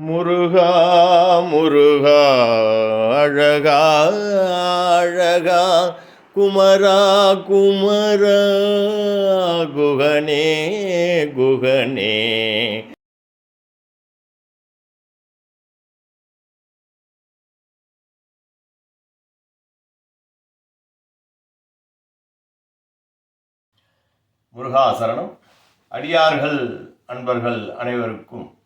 முருகா முருகா அழகா அழகா குமரா குமரா குகனே குகனே. முருகா சரணம். அடியார்கள் அன்பர்கள் அனைவருக்கும்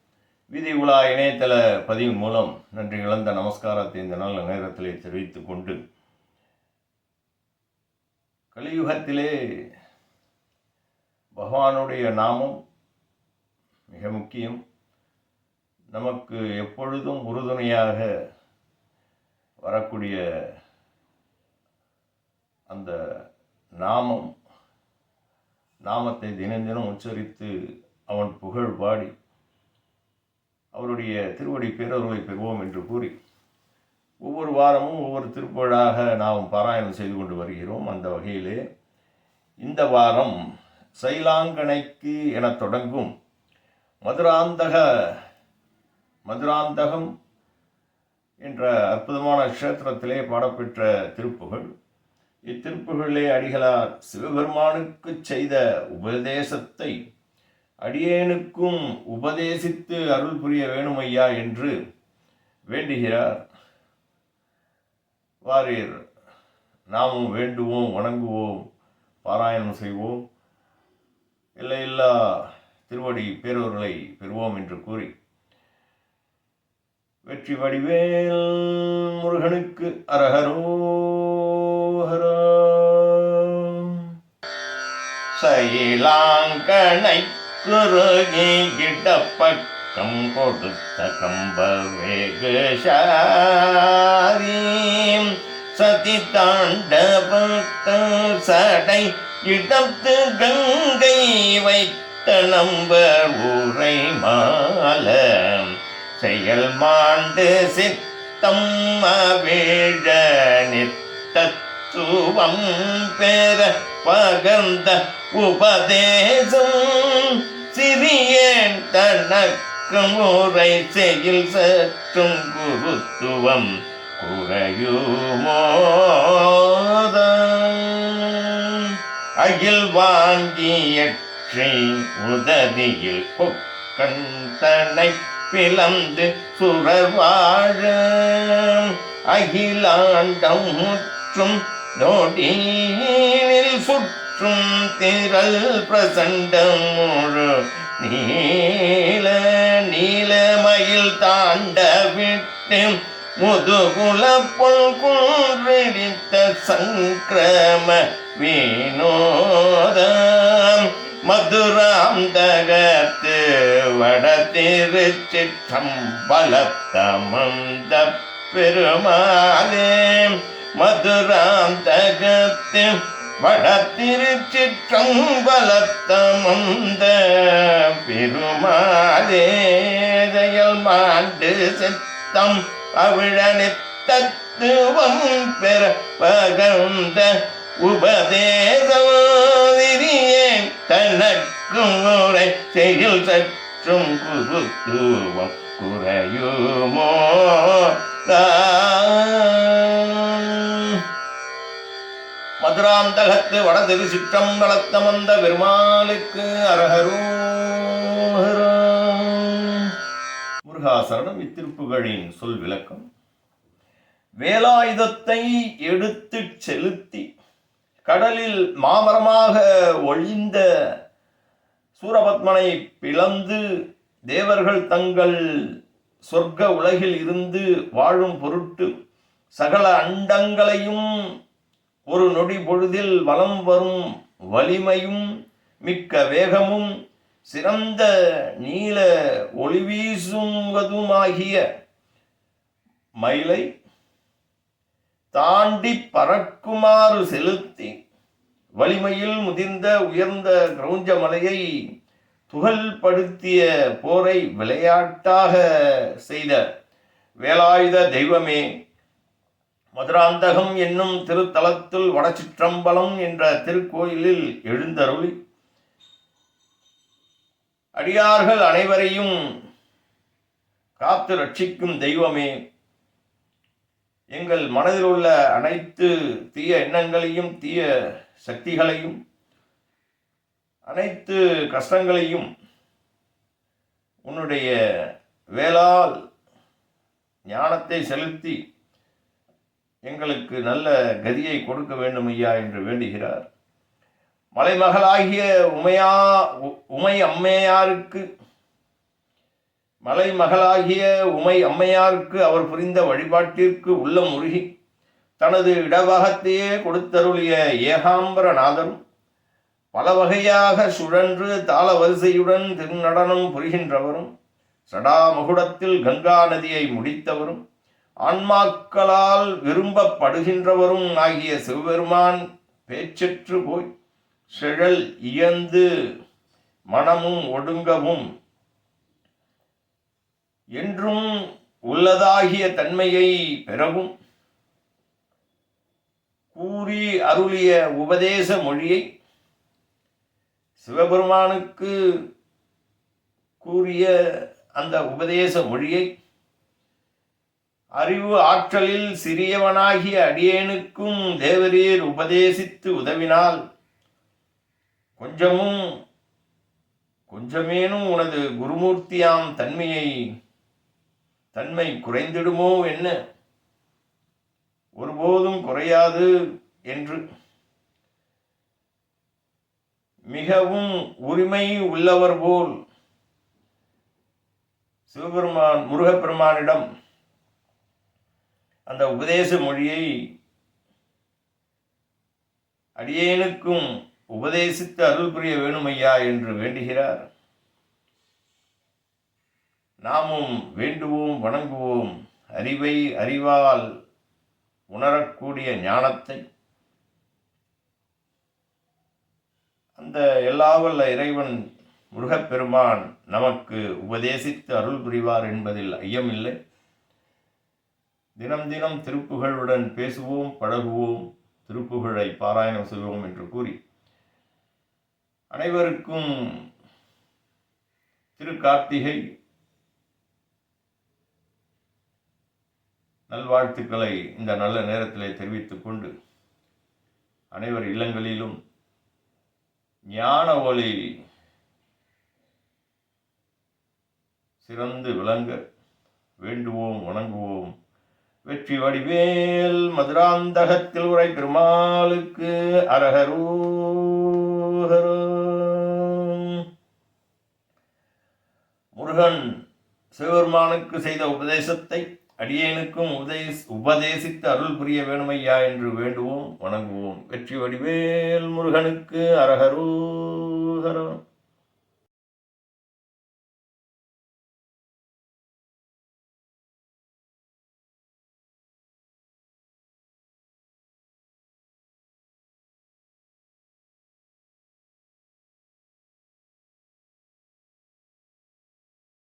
வீதி உலா இணையதள பதிவின் மூலம் நன்றி இழந்த நமஸ்காரத்தை இந்த நாள் நேரத்திலே தெரிவித்துக் கொண்டு கலியுகத்திலே பகவானுடைய நாமம் மிக முக்கியம். நமக்கு எப்பொழுதும் உறுதுணையாக வரக்கூடிய அந்த நாமம் நாமத்தை தினம் தினம் உச்சரித்து அவன் புகழ் பாடி அவருடைய திருவடி பேரருளை பெறுவோம் என்று கூறி ஒவ்வொரு வாரமும் ஒவ்வொரு திருப்புகழாக நாம் பாராயணம் செய்து கொண்டு வருகிறோம். அந்த வகையிலே இந்த வாரம் சைலாங்கனைக்கு என தொடங்கும் மதுராந்தக மதுராந்தகம் என்ற அற்புதமான க்ஷேத்திரத்திலே பாடப்பெற்ற திருப்புகழ் இத்திருப்புகளிலே அடிகளார் சிவபெருமானுக்கு செய்த உபதேசத்தை அடியேனுக்கும் உபதேசித்து அருள் புரிய வேணுமையா என்று வேண்டுகிறார். வாரீர் நாமும் வேண்டுவோம் வணங்குவோம் பாராயணம் செய்வோம். இல்லையில்லா திருவடி பேரொருளை பெறுவோம் என்று கூறி வெற்றி வடிவேல் முருகனுக்கு அரகரோஹரம் சயிலாங்கனை குருகி கிடப்பக்கம் கொடுத்த கம்ப வேகசாரீம் சதி தாண்டவத்த சடை இடத்து கங்கை வைத்த நம்பர் ஊரை மால. செயல் மாண்டு சித்தம் அவேழ நித்தத்துவம் பெற பகர்ந்த உபதேசம். சிறியேன் தனக்கும் உரை செயல் சற்றும் குருத்துவம் குறையுமோத அகில் வாங்கியற்றை உதவியில் பொக்கந்தனை பிளந்து சுரவாழ. அகிலாண்டம் முற்றும் நொடியில் சுற்றும் திரள் பிரசண்டம் முழு நீல நீலமயில் தாண்ட விட்டு முதுகுல பொல் குன்றிடித்த சங்கிரம வினோதம். மதுராந்தகத்து வட திருச்சிற்றம்பலத்தமந்த பெருமாளே மதுராந்தகத்து தகத்து பெருமாதேதையல் மாண்டு சித்தம் அவிழனி தத்துவம் பெற பகந்த உபதேசோதிரியே தனக்கும் உரை செயல் சற்றும் குருத்துவம் குறையுமோ மதுராந்தகத்து வடதிரு சிற்றம் சிற்றம்பலத்தம் வந்த பெருமாளுக்கு அரகரோஹரம் முருகாசரணம் இத்திருப்புகளின் சொல் விளக்கம். வேலாயுதத்தை எடுத்துச் செலுத்தி கடலில் மாமரமாக ஒழிந்த சூரபத்மனை பிளந்து தேவர்கள் தங்கள் சொர்க்க உலகில் இருந்து வாழும் பொருட்டு சகல அண்டங்களையும் ஒரு நொடி பொழுதில் வலம் வரும் வலிமையும் மிக்க வேகமும் சிறந்த நீல ஒளி வீசுவதுமாகிய மயிலை தாண்டி பறக்குமாறு செலுத்தி வலிமையில் முதிர்ந்த உயர்ந்த கிரௌஞ்ச மலையை துகள்படுத்திய போரை விளையாட்டாக செய்த வேலாயுத தெய்வமே மதுராந்தகம் என்னும் திருத்தலத்தில் வடச்சிற்றம்பலம் என்ற திருக்கோயிலில் எழுந்தருளி அடியார்கள் அனைவரையும் காத்து ரட்சிக்கும் தெய்வமே. எங்கள் மனதில் உள்ள அனைத்து தீய எண்ணங்களையும் தீய சக்திகளையும் அனைத்து கஷ்டங்களையும் உன்னுடைய வேளால் ஞானத்தை செலுத்தி எங்களுக்கு நல்ல கதியை கொடுக்க வேண்டும் ஐயா என்று வேண்டுகிறார். மலைமகளாகிய உமையா உ- உமை அம்மையாருக்கு மலைமகளாகிய உமை அம்மையாருக்கு அவர் புரிந்த வழிபாட்டிற்கு உள்ளம் உருகி தனது இடவகத்தையே கொடுத்தருளிய ஏகாம்பரநாதரும் பல வகையாக சுழன்று தாள வரிசையுடன் திருநடனம் புரிகின்றவரும் சடாமகுடத்தில் கங்கா நதியை முடித்தவரும் ஆன்மாக்களால் விரும்பப்படுகின்றவரும் ஆகிய சிவபெருமான் பேச்சற்று போய் செழல் இயந்து மனமும் ஒடுங்கவும் என்றும் உள்ளதாகிய தன்மையை பெறவும் கூறி அருளிய உபதேச மொழியை சிவபெருமானுக்கு கூறிய அந்த உபதேச மொழியை அறிவு ஆற்றலில் சிறியவனாகிய அடியேனுக்கும் தேவரீர் உபதேசித்து உதவினால் கொஞ்சமும் கொஞ்சமேனும் உனது குருமூர்த்தியாம் தன்மையை தன்மை குறைந்திடுமோ என்ன? ஒருபோதும் குறையாது என்று. மிகவும் உரிமை உள்ளவர் போல் சிவபெருமான் முருகப்பெருமானிடம் அந்த உபதேச மொழியை அடியேனுக்கும் உபதேசித்து அருள் புரிய வேணுமையா என்று வேண்டுகிறார். நாமும் வேண்டுவோம் வணங்குவோம். அறிவை அறிவால் உணரக்கூடிய ஞானத்தை. அந்த எல்லாவல்ல இறைவன் முருகப்பெருமான் நமக்கு உபதேசித்து அருள் புரிவார் என்பதில் ஐயமில்லை. தினம் தினம் திருப்புகழுடன் பேசுவோம் பழகுவோம் திருப்புகழை பாராயணம் செய்வோம் என்று கூறி அனைவருக்கும் திருக்கார்த்திகை நல்வாழ்த்துக்களை இந்த நல்ல நேரத்திலே தெரிவித்துக் கொண்டு அனைவர் இல்லங்களிலும் ஞான ஒளி சிறந்து விளங்க வேண்டுவோம் வணங்குவோம். வெற்றி வடிவேல் மதுராந்தகத்தில் உரை பெருமாளுக்கு அரகரூகரோ முருகன் சிவபெருமானுக்கு செய்த உபதேசத்தை அடியேனுக்கும் உபதேஸ் உபதேசித்து அருள் புரிய வேணுமையா என்று வேண்டுவோம் வணங்குவோம். வெற்றி வடிவேல் முருகனுக்கு அரகரூகரோ